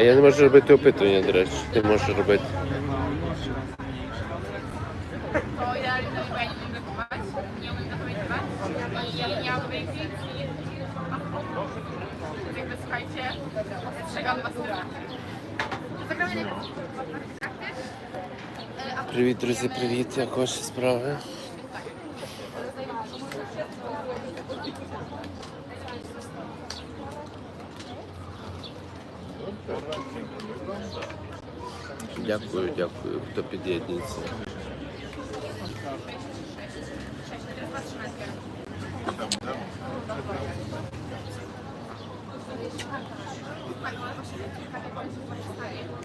А я не можу робити опитування, до речі. Ти можеш робити. Привіт, друзі, привіт. Як ваші справи? Дякую, дякую, хто під'єднується.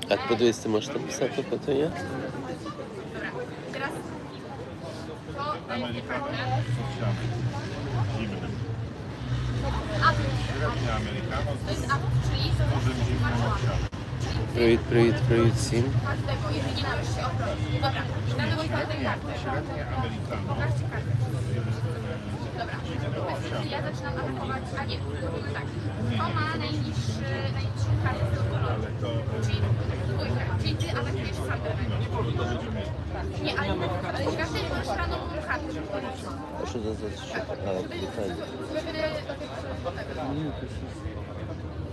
А подивись, ти можеш написати питання? teraz to daje kartę. Zimnym. Atut. Średnia Amerykano To jest atut, czyli to z dużym zimnym owsianym. Привіт, привіt, привіт всім. każdego, jeżeli nie należy się obronić. Dobra, damy wam tę kartę. Średnie Amerykano Pokażcie kartę. Dobra, powiedzmy, ja zaczynam atakować, a nie, robimy tak. Kto ma najniższy, najniższą kartę z tego koloru? ale to Czyli dwójkę, czyli ty atakujesz sam no, to będzie mieć. Nie, ale ale każdy masz randomową kartę, żeby powiedzieć. А що це за а, питання?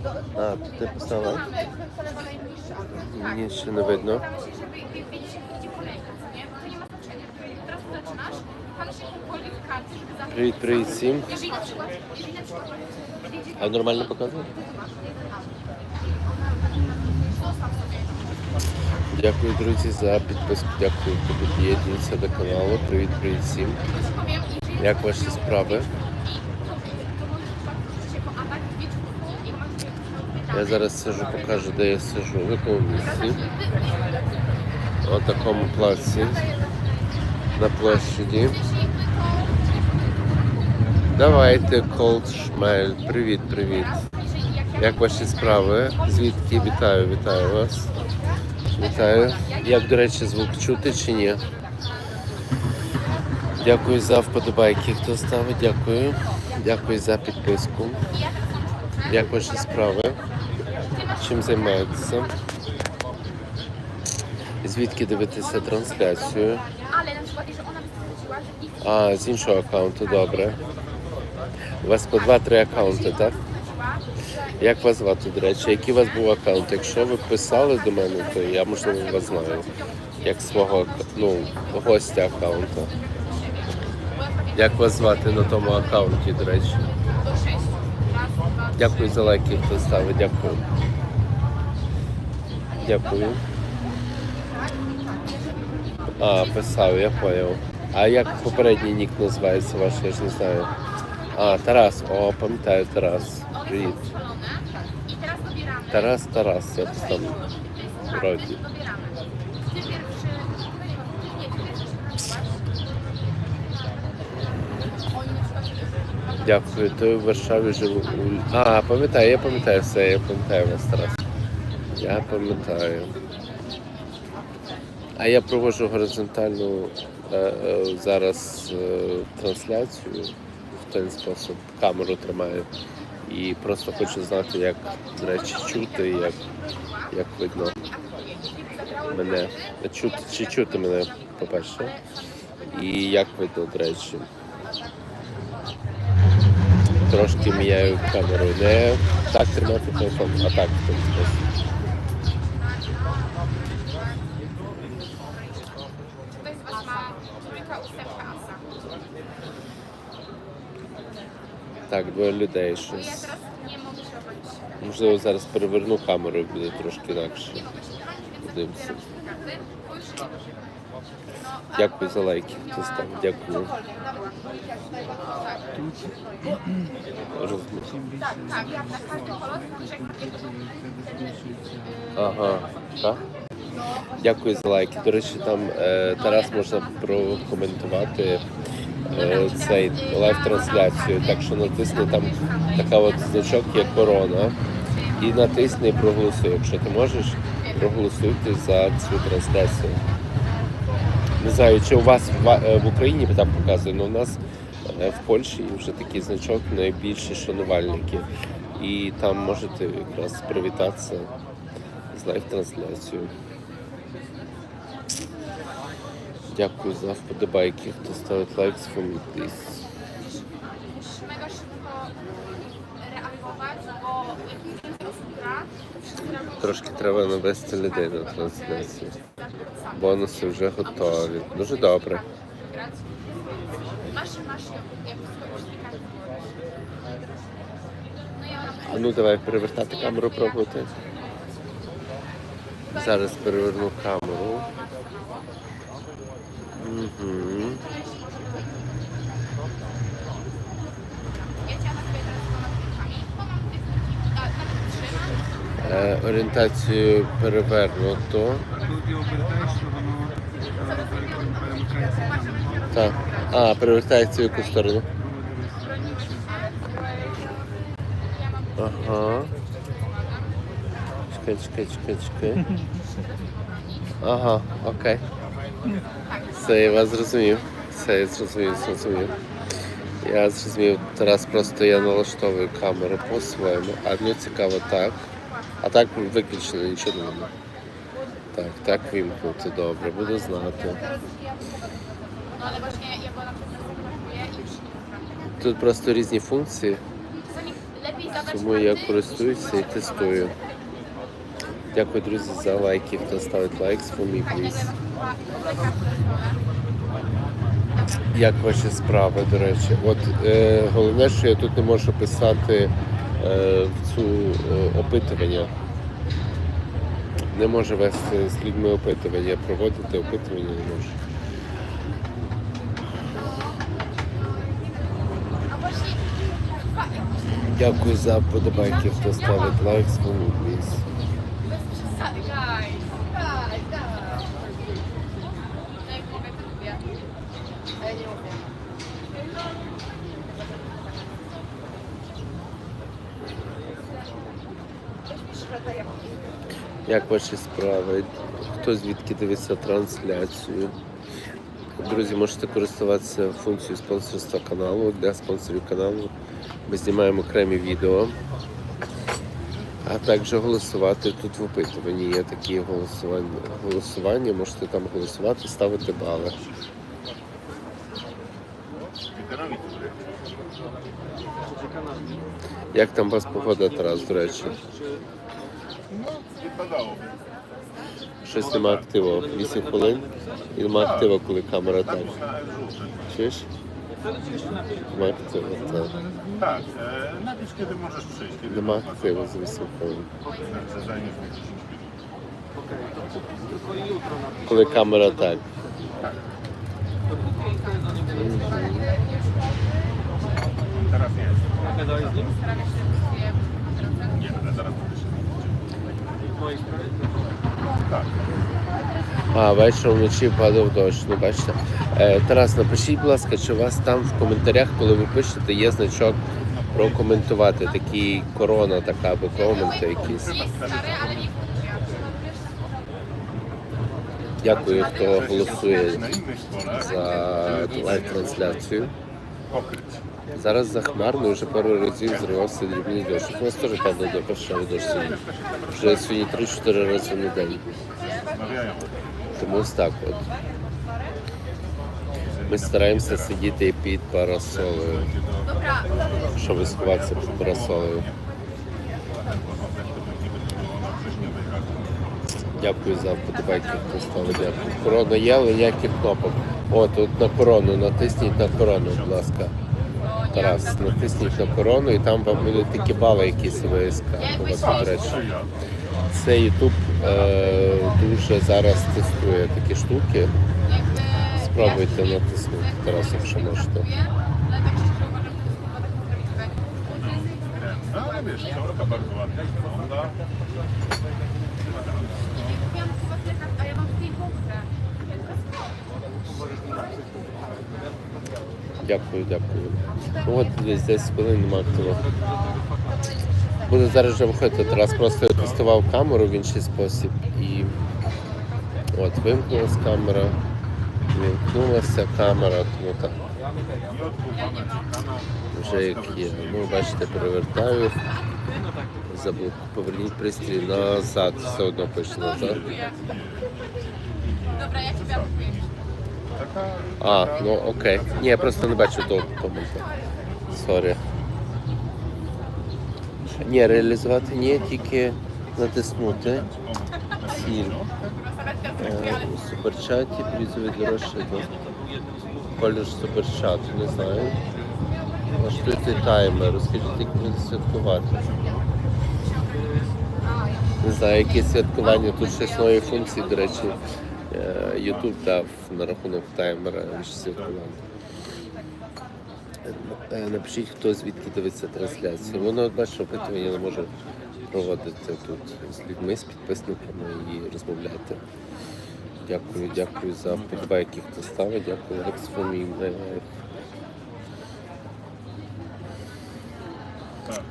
А, то ти писала? Mamy lewa najniższa. Tak. Ні, ще не видно. Привіт, привіт всім. А нормально показує? Дякую, друзі, за підписку. Дякую, хто під'єднується до каналу. Привіт, привіт всім. Jak ваші справи? Я зараз сижу, покажу, де я сижу, в якому місці. У такому плаці на площаді. Давайте, Колд Шмель. Привіт, привіт. Як ваші справи? Звідки вітаю, вітаю вас. Вітаю. Як, до речі, звук чути чи ні? Дякую за вподобайки, хто ставить. Дякую. Дякую за підписку. Як ваші справи? Чим займаєтеся? Звідки дивитеся трансляцію? А, з іншого аккаунту, добре. У вас по 2-3 аккаунти, так? Як вас звати, до речі? Який у вас був аккаунт? Якщо ви писали до мене, то я можливо вас знаю. Як свого ну, гостя аккаунта. Як вас звати на тому аккаунті, до речі? do 6. Raz, dwa, Дякую за лайки, хто ставить, дякую. Дякую. А, писав, я поняв. А як попередній нік називається ваш, я ж не знаю. А, Тарас, о, пам'ятаю Тарас. Привіт. Тарас, Тарас, я там. Przykład... Дякую. Ти в Варшаві живу. А, пам'ятаю, я пам'ятаю все, я пам'ятаю вас, Тарас. Я пам'ятаю. А я проводжу горизонтальну е, е, зараз е, трансляцію в той спосіб. Камеру тримаю. І просто хочу знати, як, до речі, чути, як, як видно мене. Чути, чи чути мене, по-перше. І як видно, до речі. Трошки міняю камеру. Не так тримати телефон, а так в той спосіб. Так, двоє людей щось. Можливо, зараз переверну камеру і буде трошки інакше. Nie mogę się bronić, więc Дивимося. dobieram trzy karty, bo już nie możemy. No, Дякую за лайки. Дякую. Ага, так? Дякую за лайки. До речі, там е, Тарас можна прокоментувати цей лайв-трансляцію. Так що натисни там така от значок є корона. І натисни і проголосуй. Якщо ти можеш, проголосуйте за цю трансляцію. Не знаю, чи у вас в, е, Україні там показує, але у нас е, в Польщі вже такий значок найбільші шанувальники. І там можете якраз привітатися з лайв-трансляцією. Дякую за вподобайки, хто ставить лайк reagują Трошки треба навести людей на трансляцію. Бонуси вже готові. Дуже добре. ну давай перевертати камеру пробувати. Зараз переверну камеру. Угу. Ja cię atakuję teraz dwoma klikami, bo mam tych klików, a nawet trzymam. Е, орієнтацію перевернуто. Так. А, перевертається в яку сторону? Broniłeś się. Ja mam Ага. Чекай, чекай, чекай, чекай. Ага, окей. Все, я вас зрозумів. Все, я зрозумів, зрозумів. Я зрозумів, зараз просто я налаштовую камеру по-своєму, а мені цікаво так. А так виключено, нічого не буде. Так, так вимкнути, добре, буду знати. Тут просто різні функції, тому я користуюся і тестую. Дякую, друзі, за лайки. Хто ставить лайк, спомій, Як ваші справи, до речі? От е, головне, що я тут не можу писати е, в цю е, опитування. Не можу вести з людьми опитування, проводити опитування не можу. Дякую за вподобайки, хто ставить лайк, спомій, Як ваші справи? Хто звідки дивиться трансляцію? Друзі, можете користуватися функцією спонсорства каналу. Для спонсорів каналу ми знімаємо окремі відео. А також голосувати тут в опитуванні. Є такі голосування. голосування. Можете там голосувати, ставити бали. Як там вас погода, Тарас, до речі? Wszyscy ma aktywo. Visi Hulin i ma aktywo, kiedy kamera tak. Słyszysz? Ma aktywo, tak. Tak, e, napisz kiedy możesz przyjść. Kiedy no, Ma aktywo z Visi Hulin. Znaczy, zajmiesz mi 10 minut. Kiedy kamera tak. Mhm. Teraz jest. Zagadałeś z nim? Nie, ale zaraz. А, вечором вночі падав дощ. Ну, бачите. Е, Тарас, напишіть, будь ласка, чи у вас там в коментарях, коли ви пишете, є значок прокоментувати, такий корона така або коменти якісь. Дякую, хто голосує за лайв-трансляцію. Зараз захмарно вже пару разів зривався дрібний дощ. У нас теж падає до першого дощ сьогодні. Вже сьогодні 3-4 рази на день. Тому ось так от. Ми стараємося сидіти під парасолею. Щоб сховатися під парасолею. Дякую за вподобайки, ставить. Дякую. Корона є, але ніяких кнопок. О, тут на корону, натисніть на корону, будь ласка. Тарас, натисніть на корону і там вам будуть такі бали, якісь до речі. Це YouTube е, дуже зараз тестує такі штуки. jakby... Spróbujcie ja sobie nacisnąć Дякую, дякую. Ну от десь 10 хвилин нема. Буду зараз вже виходити. Тарас просто тестував камеру в інший спосіб. І от вимкнулася камера, вимкнулася камера, тому так вже як є. Ну, бачите, перевертаю. Забув. Поверніть пристрій назад. Все одно пише назад. Dobra, ja ciebie А, ну окей. Ні, я просто не бачу того коментаря. Сорі. Ні, реалізувати ні, тільки натиснути. Ціль. Е, У суперчаті призові дорожче до колір суперчату, не знаю. Влаштуйте таймер, розкажіть, як буде святкувати. Не знаю, які святкування, тут щось нові функції, до речі. е, YouTube дав на рахунок таймера святкування. Е, Напишіть, хто звідки дивиться трансляцію. Воно, бачиш, опитування не може проводити тут з людьми, з підписниками і розмовляти. Дякую, дякую за вподобайки, хто ставить. Дякую, Лекс Фомін.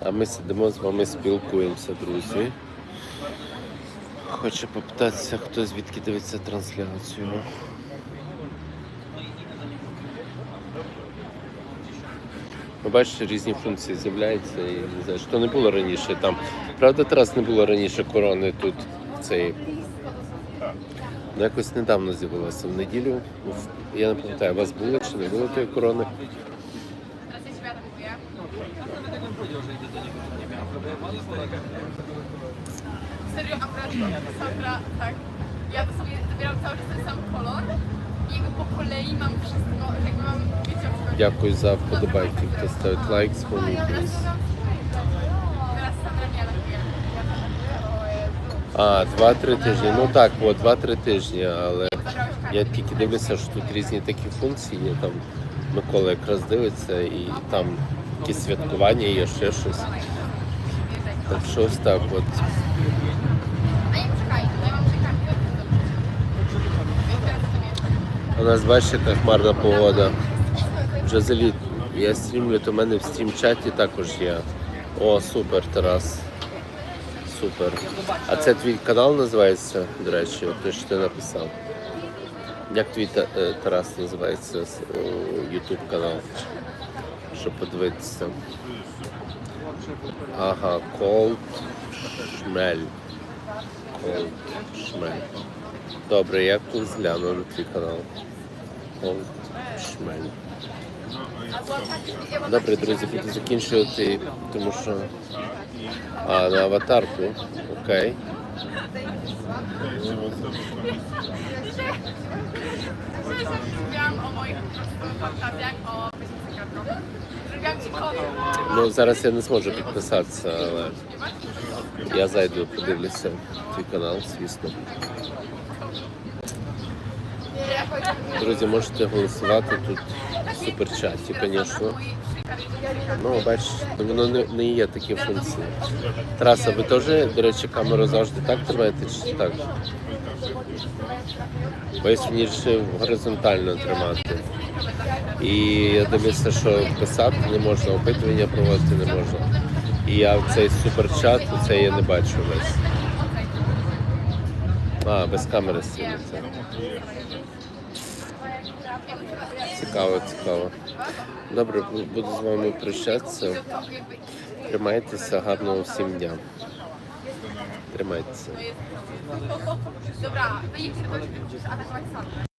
А ми сидимо з вами, спілкуємося, друзі. Хочу попитатися, хто звідки дивиться трансляцію. Ви бачите, різні функції з'являються і не знаю, що не було раніше там. Правда, Тарас не було раніше корони тут цей. Ну, якось недавно з'явилося в неділю. Я не пам'ятаю, у вас було чи не було тої корони? Teraz ja ciebie atakuję. Serio, akurat Sandra, tak. Ja to sobie zabieram cały czas ten sam kolor i jakby po kolei mam wszystko, jakby mam, wiecie. Дякую за вподобайки, хто ставить лайк, спомніть. Teraz Sandra mnie. А, два-три тижні. Ну так, от два-три тижні, але я тільки дивлюся, що тут різні такі функції. є. Там Микола якраз дивиться, і там якісь святкування є, ще щось. Так що ось так от. A nie, poczekaj, ja mam trzy karty. Więc teraz sobie... У нас бачите, хмарна погода. Вже заліт. Я стрімлю, то в мене в стрім-чаті також є. О, супер, Тарас. Супер. А це твій канал називається, до речі, те, що ти написав. Як твій е, Тарас називається Ютуб канал? Щоб подивитися. Ага, Cold Шмель. Cold Шмель. Добре, я колись гляну на твій канал. Шмель. Добре, друзі, буду закінчувати, тому що. А, на аватарку. Окей. Ну, зараз я не зможу підписатися, але я зайду, подивлюся твій канал, звісно. Друзі, можете голосувати тут в суперчаті, звісно. Ну, бачиш, воно не, є такі функції. Тараса, ви теж, до речі, камеру завжди так тримаєте чи так? Вирішив горизонтально тримати. І я дивлюся, що писати не можна, опитування проводити не можна. І я в цей суперчат, це я не бачу весь. А, без камери стрімиться. Цікаво, цікаво. Добре, буду з вами прощатися. Тримайтеся, гарного всім дня. Тримайтеся. Dobra, а do atakować Sandrę.